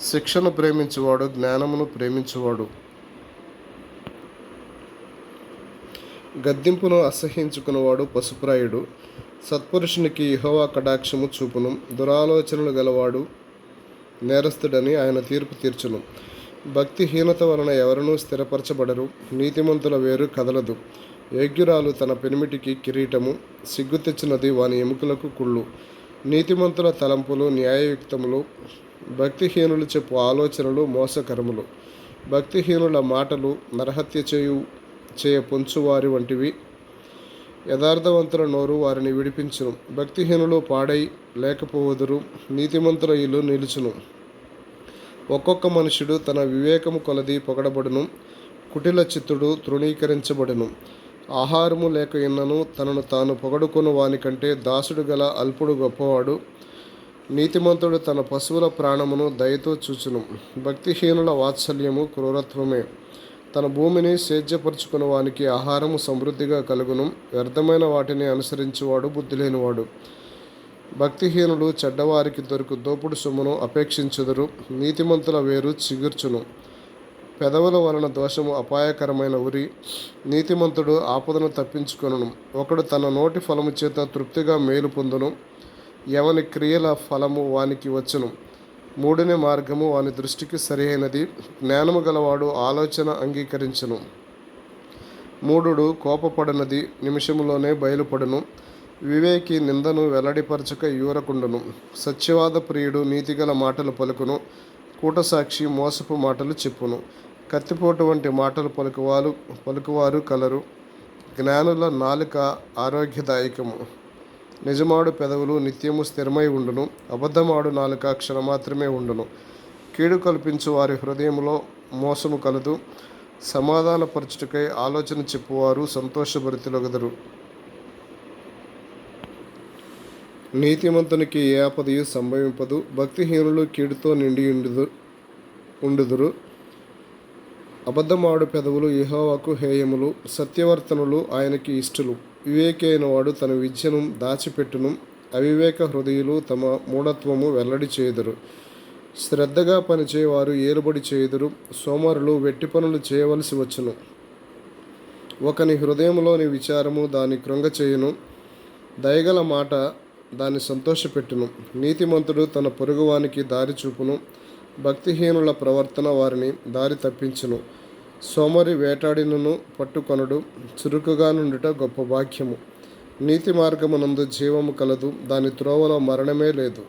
శిక్షను ప్రేమించువాడు జ్ఞానమును ప్రేమించువాడు. గద్దింపును అసహించుకున్నవాడు పశుప్రాయుడు. సత్పురుషునికి ఇహోవా కటాక్షము చూపును. దురాలోచనలు గలవాడు నేరస్తుడని ఆయన తీర్పు తీర్చును. భక్తిహీనత వలన ఎవరనూ స్థిరపరచబడరు. నీతిమంతుల వేరు కదలదు. యోగ్యురాలు తన పెనిమిటికి కిరీటము సిగ్గు తెచ్చినది వాని ఎముకలకు కుళ్ళు. నీతిమంతుల తలంపులు న్యాయయుక్తములు భక్తిహీనులు చెప్పు ఆలోచనలు మోసకరములు. భక్తిహీనుల మాటలు నరహత్య చేయు చేయ పొంచువారి వంటివి. యథార్థవంతుల నోరు వారిని విడిపించును. భక్తిహీనులు పాడై లేకపోవదురు నీతిమంతుల ఇల్లు నిలుచును. ఒక్కొక్క మనుషుడు తన వివేకము కొలది పొగడబడును కుటిల చిత్తుడు తృణీకరించబడును. ఆహారము లేక ఇన్నను తనను తాను పొగడుకొను వానికంటే దాసుడు గల అల్పుడు గొప్పవాడు. నీతిమంతుడు తన పశువుల ప్రాణమును దయతో చూచును. భక్తిహీనుల వాత్సల్యము క్రూరత్వమే. తన భూమిని సేద్యపరుచుకున్న వానికి ఆహారము సమృద్ధిగా కలుగును. వ్యర్థమైన వాటిని అనుసరించువాడు బుద్ధి లేనివాడు భక్తిహీనులు చెడ్డవారికి దొరుకు దోపుడు సొమ్మును అపేక్షించుదురు. నీతిమంతుల వేరు చిగుర్చును. పెదవుల వలన దోషము అపాయకరమైన ఉరి. నీతిమంతుడు ఆపదను తప్పించుకొనును. ఒకడు తన నోటి ఫలము చేత తృప్తిగా మేలు పొందును. ఎవని క్రియల ఫలము వానికి వచ్చును. మూడుని మార్గము వాని దృష్టికి సరియైనది జ్ఞానము గలవాడు ఆలోచన అంగీకరించును. మూఢుడు కోపపడనది నిమిషములోనే బయలుపడును. వివేకి నిందను వెల్లడిపరచక యూరకుండును సత్యవాద ప్రియుడు నీతిగల మాటలు పలుకును. కూటసాక్షి మోసపు మాటలు చెప్పును. కత్తిపోటు వంటి మాటలు పలుకువారు పలుకువారు కలరు. జ్ఞానుల నాలుక ఆరోగ్యదాయకము. నిజమాడు పెదవులు నిత్యము స్థిరమై ఉండును. అబద్ధమాడు నాలుక క్షణ మాత్రమే ఉండును. కీడు కల్పించు వారి హృదయంలో మోసము కలదు. సమాధానపరచుటకై ఆలోచన చెప్పువారు సంతోషభరితులగదరు. నీతిమంతునికి ఏ ఆపదయు సంభవింపదు. భక్తిహీనులు కీడుతో నిండి ఉండుదు ఉండుదురు. అబద్ధమాడు పెదవులు యెహోవాకు హేయములు. సత్యవర్తనులు ఆయనకి ఇష్టలు. వివేకి వాడు తన విద్యను దాచిపెట్టును. అవివేక హృదయులు తమ మూఢత్వము వెల్లడి చేయుదురు. శ్రద్ధగా పనిచేయవారు ఏలుబడి చేయుదురు. సోమరులు వెట్టి పనులు చేయవలసి వచ్చును. ఒకని హృదయంలోని విచారము దాని కృంగ చేయును. దయగల మాట దాన్ని సంతోషపెట్టును. నీతిమంతుడు తన పొరుగువానికి దారి చూపును. భక్తిహీనుల ప్రవర్తన వారిని దారి తప్పించును. సోమరి వేటాడినను పట్టుకొనడు చురుకుగా నుండుట గొప్ప భాగ్యము. నీతి మార్గమునందు జీవము కలదు దాని త్రోవలో మరణమే లేదు.